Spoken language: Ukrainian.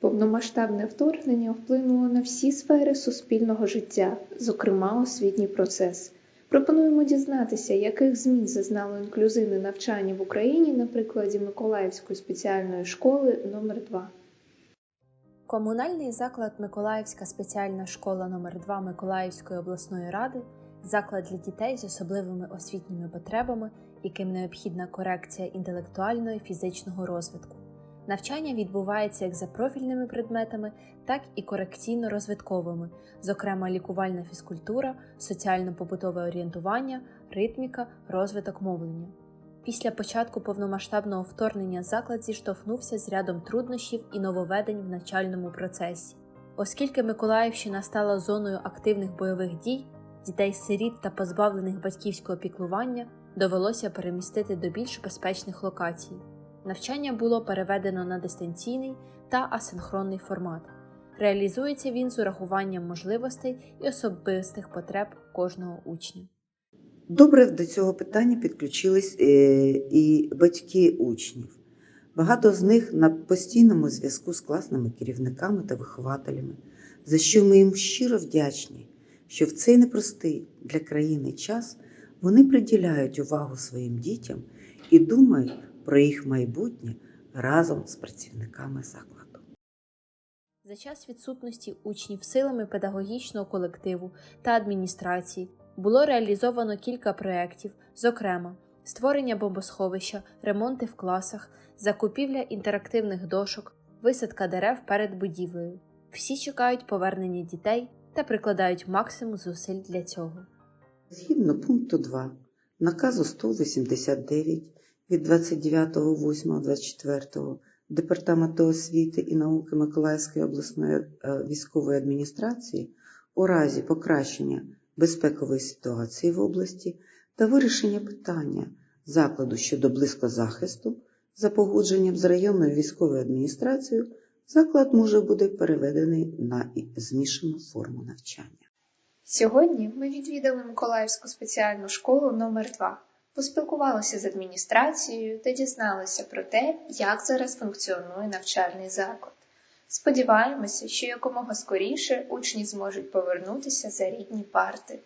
Повномасштабне вторгнення вплинуло на всі сфери суспільного життя, зокрема освітній процес. Пропонуємо дізнатися, яких змін зазнало інклюзивне навчання в Україні на прикладі Миколаївської спеціальної школи номер 2 Комунальний заклад Миколаївська спеціальна школа номер 2 Миколаївської обласної ради заклад для дітей з особливими освітніми потребами, яким необхідна корекція інтелектуального і фізичного розвитку. Навчання відбувається як за профільними предметами, так і корекційно-розвитковими, зокрема лікувальна фізкультура, соціально-побутове орієнтування, ритміка, розвиток мовлення. Після початку повномасштабного вторгнення заклад зіштовхнувся з рядом труднощів і нововведень в навчальному процесі. Оскільки Миколаївщина стала зоною активних бойових дій, дітей сиріт та позбавлених батьківського піклування довелося перемістити до більш безпечних локацій. Навчання було переведено на дистанційний та асинхронний формат. Реалізується він з урахуванням можливостей і особистих потреб кожного учня. Добре до цього питання підключились е, і батьки учнів. Багато з них на постійному зв'язку з класними керівниками та вихователями, за що ми їм щиро вдячні, що в цей непростий для країни час вони приділяють увагу своїм дітям і думають про їх майбутнє разом з працівниками закладу. За час відсутності учнів силами педагогічного колективу та адміністрації було реалізовано кілька проєктів, зокрема, створення бомбосховища, ремонти в класах, закупівля інтерактивних дошок, висадка дерев перед будівлею. Всі чекають повернення дітей та прикладають максимум зусиль для цього. Згідно пункту 2 наказу 189 від 29.08.24 Департаменту освіти і науки Миколаївської обласної е, військової адміністрації у разі покращення безпекової ситуації в області та вирішення питання закладу щодо близькозахисту за погодженням з районною військовою адміністрацією, заклад може бути переведений на змішану форму навчання. Сьогодні ми відвідали Миколаївську спеціальну школу номер 2 поспілкувалися з адміністрацією та дізналися про те, як зараз функціонує навчальний заклад. Сподіваємося, що якомога скоріше учні зможуть повернутися за рідні парти.